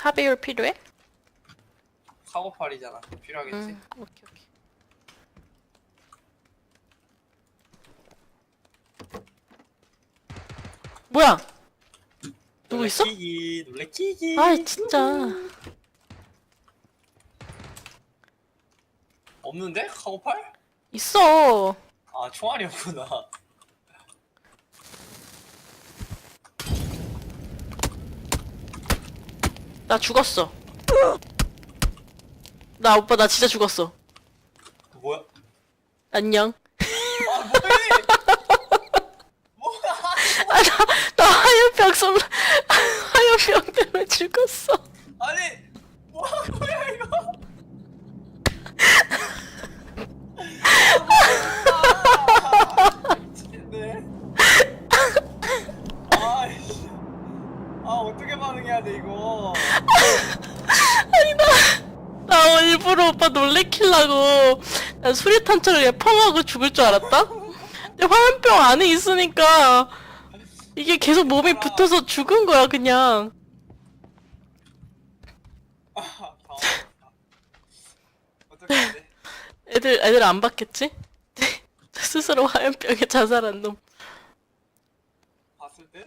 4배율 필요해? 카고팔이잖아. 필요하겠지. 응. 오케이 오케이. 뭐야? 누구 있어? 놀래키기, 놀래키기. 아 진짜. 없는데? 카고팔? 있어. 아, 총알이 없구나. 나 죽었어. 나 오빠 나 진짜 죽었어. 뭐야? 안녕. 아, 뭐해? 뭐야? 아, 나 화염병 쏠 화염병 때문에 죽었어. 아니, 뭐 거야, 이거? 아, 미치겠네. 아이씨. 아, 어떻게 반응해야 돼, 이거? 나 일부러 오빠 놀래키려고 난 수리탄처럼 그냥 펑하고 죽을 줄 알았다? 근데 화염병 안에 있으니까 이게 계속 몸에 붙어서 죽은 거야 그냥 아, 당황했다. 어떻게 해야 돼? 애들 애들 안 받겠지? 스스로 화염병에 자살한 놈 봤을 때?